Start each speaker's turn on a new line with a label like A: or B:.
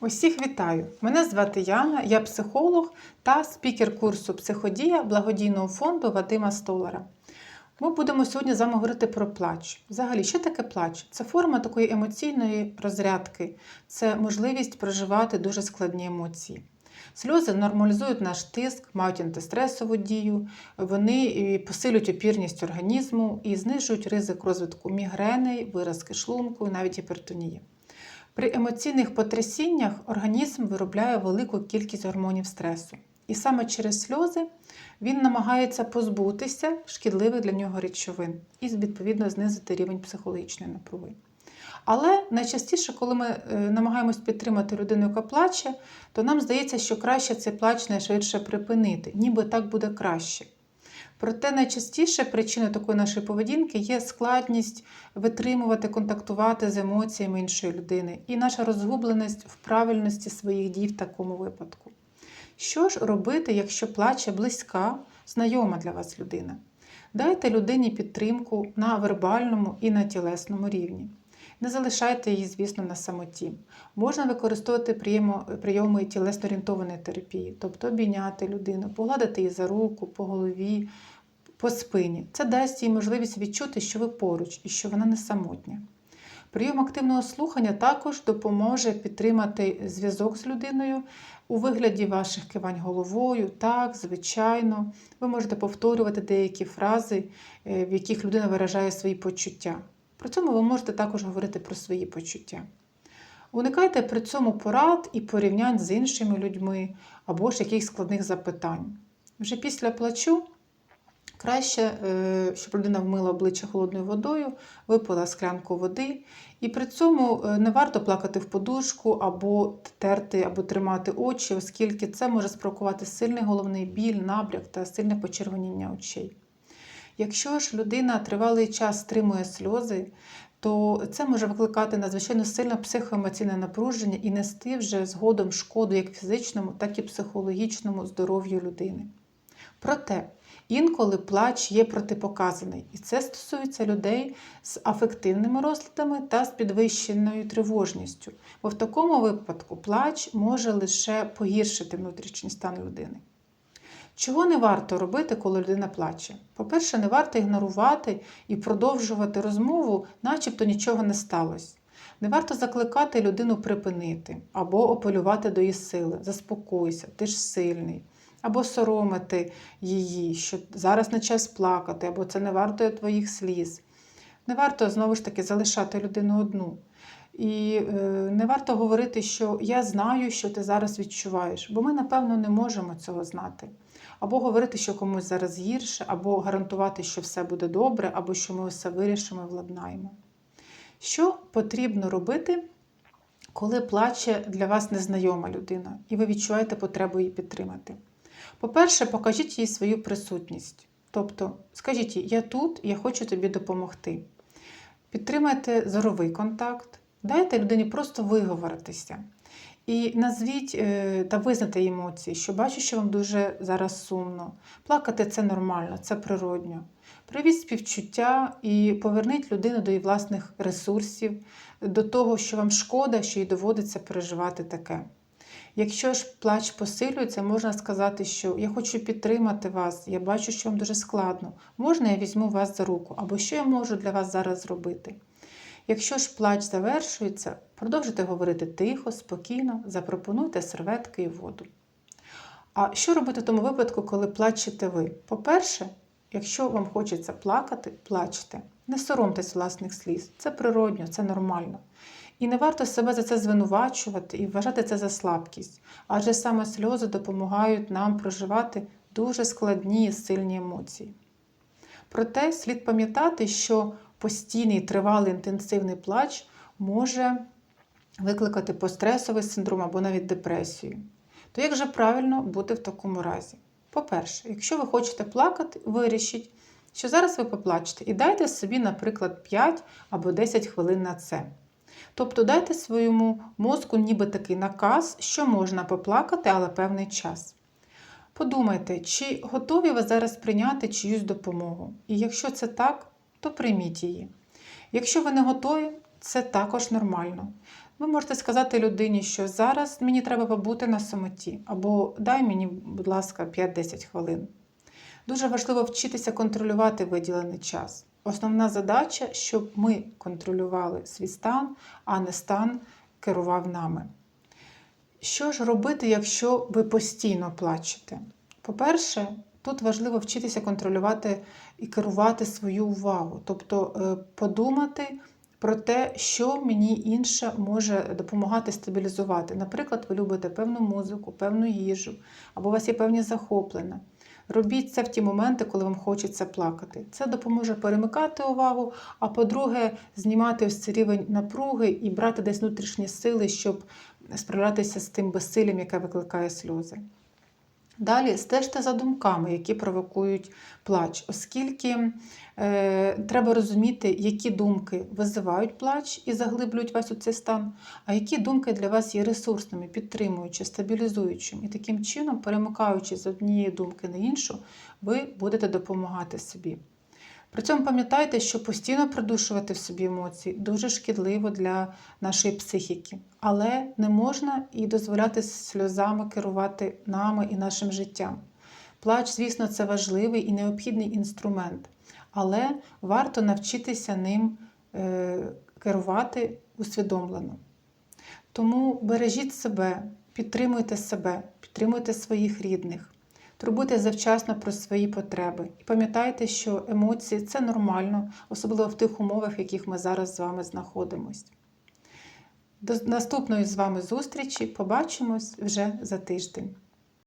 A: Усіх вітаю! Мене звати Яна, я психолог та спікер курсу Психодія благодійного фонду Вадима Столара. Ми будемо сьогодні з вами говорити про плач. Взагалі, що таке плач? Це форма такої емоційної розрядки, це можливість проживати дуже складні емоції. Сльози нормалізують наш тиск, мають антистресову дію, вони посилюють опірність організму і знижують ризик розвитку мігрени, виразки шлунку і навіть гіпертонії. При емоційних потрясіннях організм виробляє велику кількість гормонів стресу. І саме через сльози він намагається позбутися шкідливих для нього речовин і, відповідно, знизити рівень психологічної напруги. Але найчастіше, коли ми е, намагаємось підтримати людину, яка плаче, то нам здається, що краще цей плач найшвидше припинити, ніби так буде краще. Проте найчастіше причиною такої нашої поведінки є складність витримувати, контактувати з емоціями іншої людини і наша розгубленість в правильності своїх дій в такому випадку. Що ж робити, якщо плаче близька, знайома для вас людина? Дайте людині підтримку на вербальному і на тілесному рівні. Не залишайте її, звісно, на самоті. Можна використовувати прийоми тілесно-орієнтованої терапії, тобто обійняти людину, погладити її за руку, по голові, по спині. Це дасть їй можливість відчути, що ви поруч і що вона не самотня. Прийом активного слухання також допоможе підтримати зв'язок з людиною у вигляді ваших кивань головою. Так, звичайно, ви можете повторювати деякі фрази, е, в яких людина виражає свої почуття. При цьому ви можете також говорити про свої почуття. Уникайте при цьому порад і порівнянь з іншими людьми або ж якихось складних запитань. Вже після плачу краще, е, щоб людина вмила обличчя холодною водою, випила склянку води, і при цьому е, не варто плакати в подушку або терти, або тримати очі, оскільки це може спровокувати сильний головний біль, набряк та сильне почервоніння очей. Якщо ж людина тривалий час стримує сльози, то це може викликати надзвичайно сильне психоемоційне напруження і нести вже згодом шкоду як фізичному, так і психологічному здоров'ю людини. Проте інколи плач є протипоказаний, і це стосується людей з афективними розладами та з підвищеною тривожністю, бо в такому випадку плач може лише погіршити внутрішній стан людини. Чого не варто робити, коли людина плаче? По-перше, не варто ігнорувати і продовжувати розмову, начебто нічого не сталося. Не варто закликати людину припинити або апелювати до її сили, заспокойся, ти ж сильний, або соромити її, що зараз не час плакати, або це не варто твоїх сліз. Не варто знову ж таки залишати людину одну. І е, не варто говорити, що я знаю, що ти зараз відчуваєш, бо ми, напевно, не можемо цього знати. Або говорити, що комусь зараз гірше, або гарантувати, що все буде добре, або що ми все вирішимо і владнаємо. Що потрібно робити, коли плаче для вас незнайома людина, і ви відчуваєте потребу її підтримати? По-перше, покажіть їй свою присутність. Тобто, скажіть їй, я тут, я хочу тобі допомогти. Підтримайте зоровий контакт, дайте людині просто виговоритися. І назвіть е, та визнати емоції, що бачу, що вам дуже зараз сумно. Плакати це нормально, це природньо. Привіть співчуття і поверніть людину до її власних ресурсів, до того, що вам шкода, що їй доводиться переживати таке. Якщо ж плач посилюється, можна сказати, що я хочу підтримати вас, я бачу, що вам дуже складно. Можна я візьму вас за руку, або що я можу для вас зараз зробити. Якщо ж плач завершується, продовжуйте говорити тихо, спокійно, запропонуйте серветки і воду. А що робити в тому випадку, коли плачете ви? По-перше, якщо вам хочеться плакати, плачте. Не соромтесь власних сліз. Це природньо, це нормально. І не варто себе за це звинувачувати і вважати це за слабкість, адже саме сльози допомагають нам проживати дуже складні і сильні емоції. Проте слід пам'ятати, що постійний тривалий інтенсивний плач може викликати постресовий синдром або навіть депресію. То як же правильно бути в такому разі? По-перше, якщо ви хочете плакати, вирішіть, що зараз ви поплачете, і дайте собі, наприклад, 5 або 10 хвилин на це. Тобто дайте своєму мозку ніби такий наказ, що можна поплакати, але певний час. Подумайте, чи готові ви зараз прийняти чиюсь допомогу. І якщо це так, то прийміть її. Якщо ви не готові, це також нормально. Ви можете сказати людині, що зараз мені треба побути на самоті, або дай мені, будь ласка, 5-10 хвилин. Дуже важливо вчитися контролювати виділений час. Основна задача, щоб ми контролювали свій стан, а не стан керував нами. Що ж робити, якщо ви постійно плачете? По-перше, тут важливо вчитися контролювати і керувати свою увагу, тобто е, подумати про те, що мені інше може допомагати стабілізувати. Наприклад, ви любите певну музику, певну їжу, або у вас є певні захоплення. Робіть це в ті моменти, коли вам хочеться плакати. Це допоможе перемикати увагу, а по-друге, знімати ось цей рівень напруги і брати десь внутрішні сили, щоб справлятися з тим безсиллям, яке викликає сльози. Далі стежте за думками, які провокують плач, оскільки е, треба розуміти, які думки визивають плач і заглиблюють вас у цей стан, а які думки для вас є ресурсними, підтримуючи, стабілізуючими. І таким чином, перемикаючи з однієї думки на іншу, ви будете допомагати собі. При цьому пам'ятайте, що постійно придушувати в собі емоції дуже шкідливо для нашої психіки, але не можна і дозволяти сльозами керувати нами і нашим життям. Плач, звісно, це важливий і необхідний інструмент, але варто навчитися ним е, керувати усвідомлено. Тому бережіть себе, підтримуйте себе, підтримуйте своїх рідних. Турбуйте завчасно про свої потреби. І пам'ятайте, що емоції це нормально, особливо в тих умовах, в яких ми зараз з вами знаходимось. До наступної з вами зустрічі побачимось вже за тиждень.